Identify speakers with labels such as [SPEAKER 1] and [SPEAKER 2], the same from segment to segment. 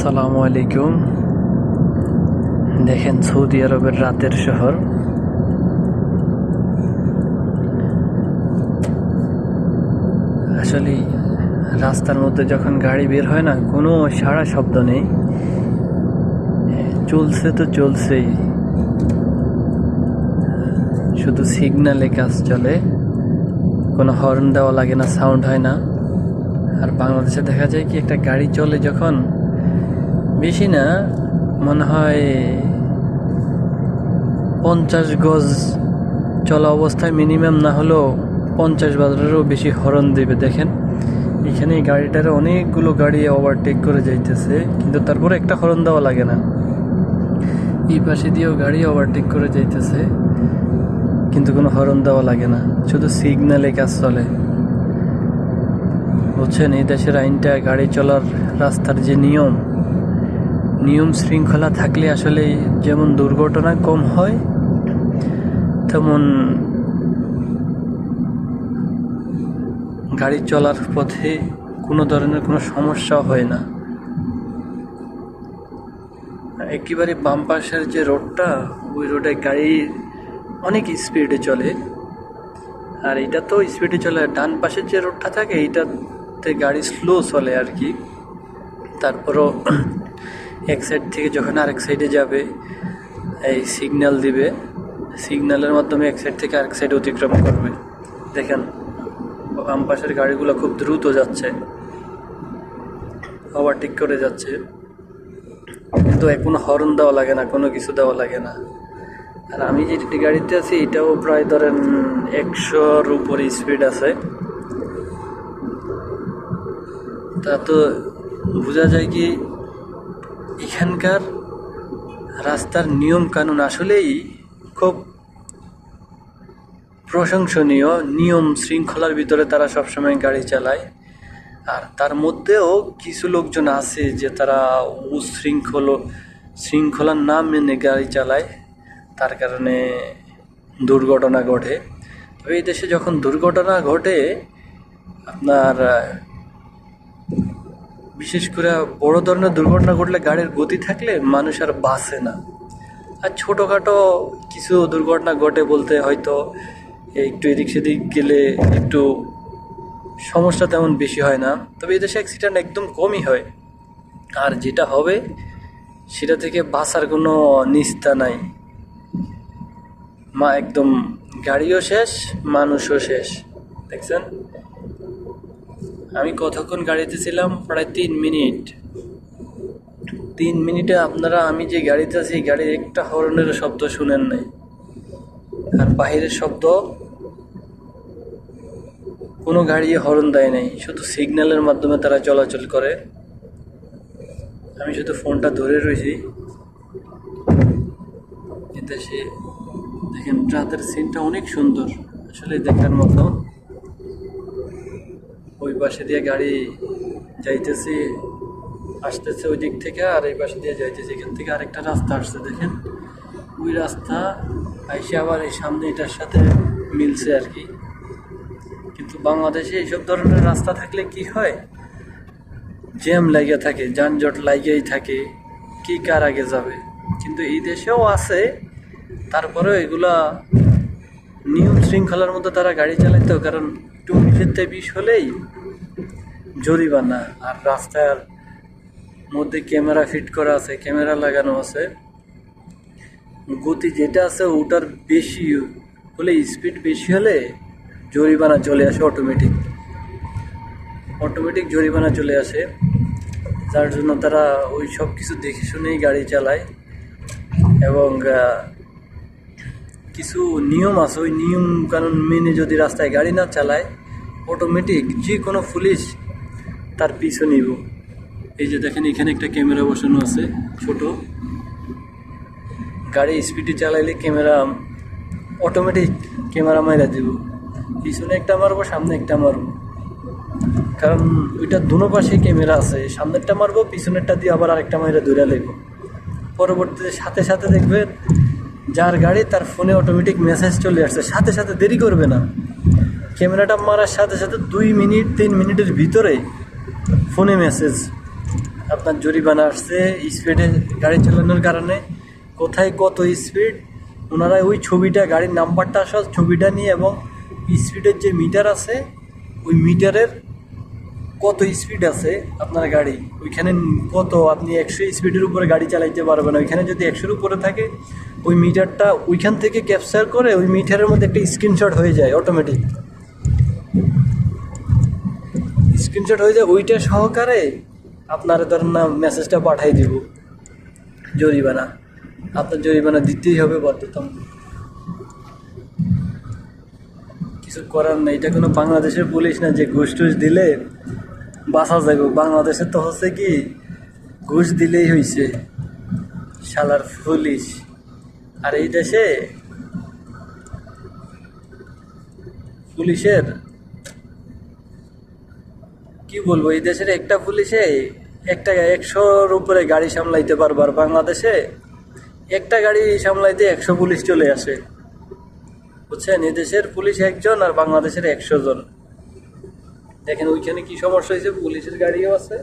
[SPEAKER 1] আসসালামু আলাইকুম। দেখেন সৌদি আরবের রাতের শহর। আসলে রাস্তার মধ্যে যখন গাড়ি বের হয় না, কোনো সারা শব্দ নেই। চলছে তো চলছেই। শুধু সিগনালে কাজ চলে। কোনো হর্ন দেওয়া লাগে না, সাউন্ড হয় না। আর বাংলাদেশে দেখা যায় কি, একটা গাড়ি চলে যখন বেশি না, মনে হয় পঞ্চাশ গজ চলা অবস্থায় মিনিমাম না হলেও পঞ্চাশ বাজারেরও বেশি হরন দেবে, দেখেন। এখানে গাড়িটার অনেকগুলো গাড়ি ওভারটেক করে যাইতেছে, কিন্তু তারপরে একটা হরন দেওয়া লাগে না। এই পাশে দিয়েও গাড়ি ওভারটেক করে যাইতেছে, কিন্তু কোনো হরন দেওয়া লাগে না, শুধু সিগন্যালে কাজ চলে। বুঝছেন? এই দেশের আইনটা গাড়ি চলার রাস্তার যে নিয়ম নিয়ম শৃঙ্খলা থাকলে আসলে যেমন দুর্ঘটনা কম হয়, তেমন গাড়ি চলার পথে কোনো ধরনের কোনো সমস্যা হয় না। একেবারে বাম পাশের যে রোডটা, ওই রোডে গাড়ি অনেক স্পিডে চলে। আর এটা তো স্পিডে চলে, ডান পাশের যে রোডটা থাকে এইটাতে গাড়ি স্লো চলে আর কি। তারপরও এক সাইড থেকে যখন আরেক সাইডে যাবে, এই সিগন্যাল দিবে সিগন্যালের মাধ্যমে এক সাইড থেকে আরেক সাইড অতিক্রম করবে। দেখেন, বাম পাশের গাড়িগুলো খুব দ্রুত যাচ্ছে ওভারটেক করে যাচ্ছে। কিন্তু কোনো হর্ন দেওয়া লাগে না, কোনো কিছু দেওয়া লাগে না। আর আমি যে গাড়িতে আছি, এটাও প্রায় ধরেন একশোর উপরে স্পিড আছে। তা তো বোঝা যায় কি এখানকার রাস্তার নিয়ম কানুন আসলেই খুব প্রশংসনীয়। নিয়ম শৃঙ্খলার ভিতরে তারা সবসময় গাড়ি চালায়। আর তার মধ্যেও কিছু লোকজন আছে যে তারা উশৃঙ্খল শৃঙ্খলার নাম মেনে গাড়ি চালায়, তার কারণে দুর্ঘটনা ঘটে। তবে এই দেশে যখন দুর্ঘটনা ঘটে, আপনার বিশেষ করে বড় ধরনের দুর্ঘটনা ঘটলে গাড়ির গতি থাকলে মানুষ আর বাসে না। আর ছোটোখাটো কিছু দুর্ঘটনা ঘটে বলতে হয়তো একটু এদিক সেদিক গেলে একটু সমস্যা তেমন বেশি হয় না। তবে এদেশে অ্যাক্সিডেন্ট একদম কমই হয়। আর যেটা হবে, সেটা থেকে বাঁচার কোনো নিস্তা নাই। মা একদম গাড়িও শেষ, মানুষও শেষ। দেখছেন? আমি কতক্ষণ গাড়িতে ছিলাম? প্রায় তিন মিনিট। তিন মিনিটে আপনারা, আমি যে গাড়িতে আছি গাড়ির একটা হর্নের শব্দ শুনেন নাই। আর বাহিরের শব্দ, কোনো গাড়ি হর্ন দেয় নাই। শুধু সিগন্যালের মাধ্যমে তারা চলাচল করে। আমি শুধু ফোনটা ধরে রয়েছি। এতে সে, দেখেন রাতের সিনটা অনেক সুন্দর। আসলে দেখার মতো। পাশে দিয়ে গাড়ি যাইতেছে, আসতেছে ওই দিক থেকে আর এই পাশে দিয়ে যাইতেছে। এখান থেকে আরেকটা রাস্তা আসছে, দেখেন? ওই রাস্তা আইসে আবার এই সামনে এটার সাথে মিলছে আর কি। কিন্তু বাংলাদেশে এইসব ধরনের রাস্তা থাকলে কি হয়? জ্যাম লাগিয়ে থাকে, যানজট লাগিয়েই থাকে, কি কার আগে যাবে? কিন্তু এই দেশেও আছে, তারপরেও এগুলা নিয়ম শৃঙ্খলার মধ্যে তারা গাড়ি চালাইতো, কারণ একটু উনিশের বিষ হলেই জরিমানা আর রাস্তার মধ্যে ক্যামেরা ফিট করা আছে, ক্যামেরা লাগানো আছে। গতি যেটা আছে, ওটার বেশি হলে স্পিড বেশি হলে জরিমানা চলে আসে অটোমেটিক অটোমেটিক জরিমানা চলে আসে। যার জন্য তারা ওই সব কিছু দেখে শুনেই গাড়ি চালায়। এবং কিছু নিয়ম আছে, ওই নিয়ম কানুন মেনে যদি রাস্তায় গাড়ি না চালায় অটোমেটিক যে কোনো পুলিশ তার পিছু নিব। এই যে দেখেন, এখানে একটা ক্যামেরা বসানো আছে, ছোট। গাড়ি স্পিডে চালাইলে ক্যামেরা অটোমেটিক ক্যামেরা মাইরা দিব। পিছনে একটা মারবো, সামনে একটা মারবো। কারণ ওইটা দুনো পাশে ক্যামেরা আছে, সামনেরটা মারবো, পিছনেরটা দিয়ে আবার আরেকটা মাইরা ধরে লাগবো পরবর্তীতে সাথে সাথে দেখবেন, যার গাড়ি তার ফোনে অটোমেটিক মেসেজ চলে আসছে। সাথে সাথে দেরি করবে না। ক্যামেরাটা মারার সাথে সাথে দুই মিনিট, তিন মিনিটের ভিতরে ফোনে মেসেজ, আপনার জরিমানা আসছে স্পিডে গাড়ি চালানোর কারণে। কোথায় কত স্পিড ওনারা ওই ছবিটা, গাড়ির নাম্বারটা আসা ছবিটা নিয়ে এবং স্পিডের যে মিটার আছে, ওই মিটারের কত স্পিড আছে আপনার গাড়ি? ওইখানে কত? আপনি একশো স্পিডের উপরে গাড়ি চালাইতে পারবেন ওইখানে যদি একশোর উপরে থাকে, ওই মিটারটা ওইখান থেকে ক্যাপচার করে, ওই মিটারের মধ্যে একটা স্ক্রিনশট হয়ে যায় অটোমেটিক স্ক্রিনশট হয়ে যায়, ওইটা সহকারে আপনার ধরেন না মেসেজটা পাঠাই দিব। জরিমানা। আপনার জরিমানা দিতেই হবে বাধ্যতামূলক কিছু করার নেই। এটা কোনো বাংলাদেশের পুলিশ না, যে ঘুষ টুস দিলে বাঁচা যাবে। বাংলাদেশে তো হচ্ছে কি, ঘুষ দিলেই হয়েছে শালার পুলিশ। আর এই দেশে পুলিশের কি বলব, এই দেশের একটা পুলিশে একটা একশোর উপরে গাড়ি সামলাইতে পারবার বাংলাদেশে একটা গাড়ি সামলাইতে একশো পুলিশ চলে আসে। বুঝছেন? এই দেশের পুলিশ একজন আর বাংলাদেশের একশো জন। দেখেন ওইখানে কি সমস্যা হয়েছে? পুলিশের গাড়িও আছে।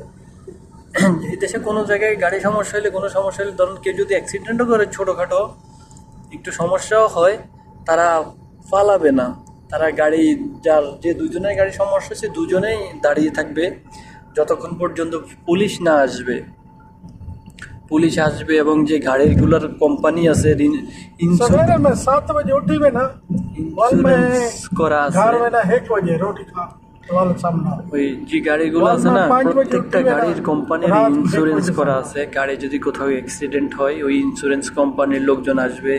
[SPEAKER 1] এই দেশে কোনো জায়গায় গাড়ি সমস্যা হলে, কোনো সমস্যা হলে ধরুন কেউ যদি অ্যাক্সিডেন্টও করে ছোটোখাটো, একটু সমস্যাও হয়, তারা পালাবে না। তারা গাড়ি যার যে দুজনের গাড়ি সমস্যা সে দুজনেই দাঁড়িয়ে থাকবে। যতক্ষণ পর্যন্ত পুলিশ না আসবে পুলিশ আসবে এবং যে গাড়িগুলোর কোম্পানি আছে ওই যে গাড়িগুলো আছে না প্রত্যেকটা গাড়ির কোম্পানির ইন্স্যুরেন্স করা আছে। গাড়ি যদি কোথাও অ্যাক্সিডেন্ট হয় ওই ইন্স্যুরেন্স কোম্পানির লোকজন আসবে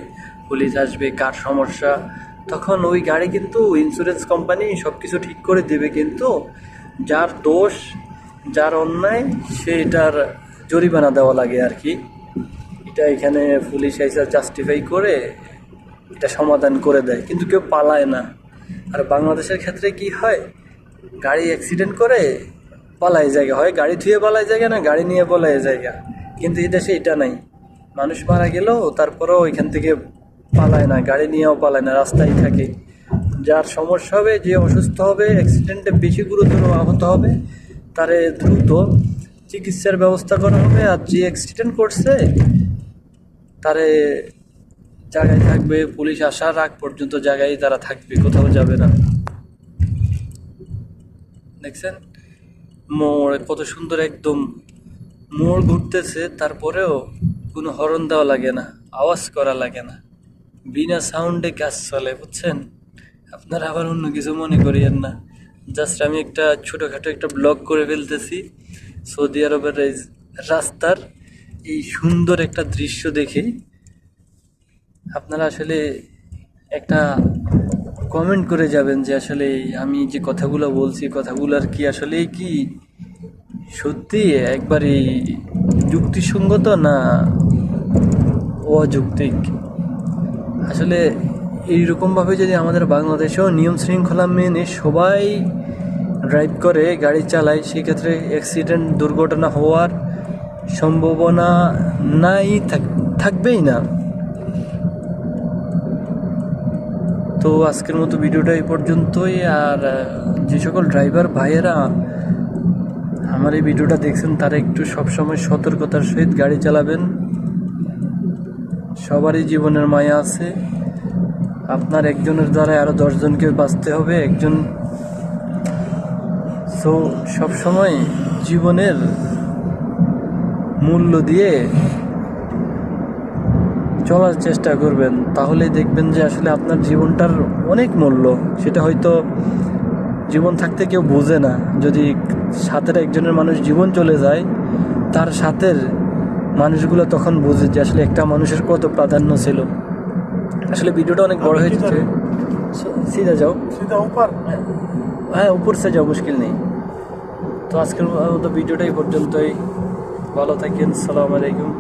[SPEAKER 1] পুলিশ আসবে কার সমস্যা তখন ওই গাড়ি কিন্তু ইন্স্যুরেন্স কোম্পানি সব কিছু ঠিক করে দেবে কিন্তু যার দোষ, যার অন্যায় সেটার জরিমানা দেওয়া লাগে আর কি এটা এখানে পুলিশ এসে জাস্টিফাই করে এটা সমাধান করে দেয়। কিন্তু কেউ পালায় না। আর বাংলাদেশের ক্ষেত্রে কি হয়? গাড়ি অ্যাক্সিডেন্ট করে, পালায় জায়গা। হয় গাড়ি ধুয়ে পালায় জায়গা না গাড়ি নিয়ে পালায় জায়গা। কিন্তু এই দেশে এটা নাই। মানুষ মারা গেলেও তারপরেও ওইখান থেকে পালায় না, গাড়ি নিয়েও পালায় না, রাস্তায় থাকে। যার সমস্যা হবে, যে অসুস্থ হবে অ্যাক্সিডেন্টে বেশি গুরুতর আহত হবে, তারে দ্রুত চিকিৎসার ব্যবস্থা করা হবে। আর যে অ্যাক্সিডেন্ট করছে, তারে জায়গায় থাকবে, পুলিশ আসার আগ পর্যন্ত জায়গায় তারা থাকবে, কোথাও যাবে না। দেখছেন? মোড়, কত সুন্দর একদম। মোড় ঘুরতেছে, তারপরেও কোনো হরণ দেওয়া লাগে না, আওয়াজ করা লাগে না। বিনা সাউন্ডে কাজ চলে, বুঝছেন? আপনারা আবার অন্য কিছু মনে করিয়েন না। জাস্ট আমি একটা ছোটোখাটো একটা ব্লগ করে ফেলতেছি। সৌদি আরবের এই রাস্তার এই সুন্দর একটা দৃশ্য দেখে। আপনারা আসলে একটা কমেন্ট করে যাবেন যে আসলে আমি যে কথাগুলো বলছি, কথাগুলোর কি আসলে কি সত্যি একবারে যুক্তিসঙ্গত না অযৌক্তিক? আসলে এইরকমভাবে যদি আমাদের বাংলাদেশেও নিয়ম শৃঙ্খলা মেনে সবাই ড্রাইভ করে, গাড়ি চালায়, সেক্ষেত্রে অ্যাক্সিডেন্ট দুর্ঘটনা হওয়ার সম্ভাবনা নাই, থাক- থাকবেই না। তো আজকের মতো ভিডিওটা এই পর্যন্তই, আর যে সকল ড্রাইভার ভাইয়েরা আমার এই ভিডিওটা দেখছেন, তারা একটু সবসময় সতর্কতার সহিত গাড়ি চালাবেন। সবারই জীবনের মায়া আছে। আপনার একজনের দ্বারা আরও দশজনকে বাঁচতে হবে, একজন সো সবসময় জীবনের মূল্য দিয়ে চলার চেষ্টা করবেন তাহলে দেখবেন যে আসলে আপনার জীবনটার অনেক মূল্য। সেটা হয়তো জীবন থাকতে কেউ বোঝে না। যদি সাথের একজনের মানুষ জীবন চলে যায়, তার সাথের মানুষগুলো তখন বুঝে যে আসলে একটা মানুষের কত প্রাধান্য ছিল। আসলে ভিডিওটা অনেক বড় হয়ে সিধা যাও। হ্যাঁ উপর সে যাও মুশকিল নেই। তো আজকের মতো ভিডিওটা এই পর্যন্তই। ভালো থাকেন সালাম আলাইকুম।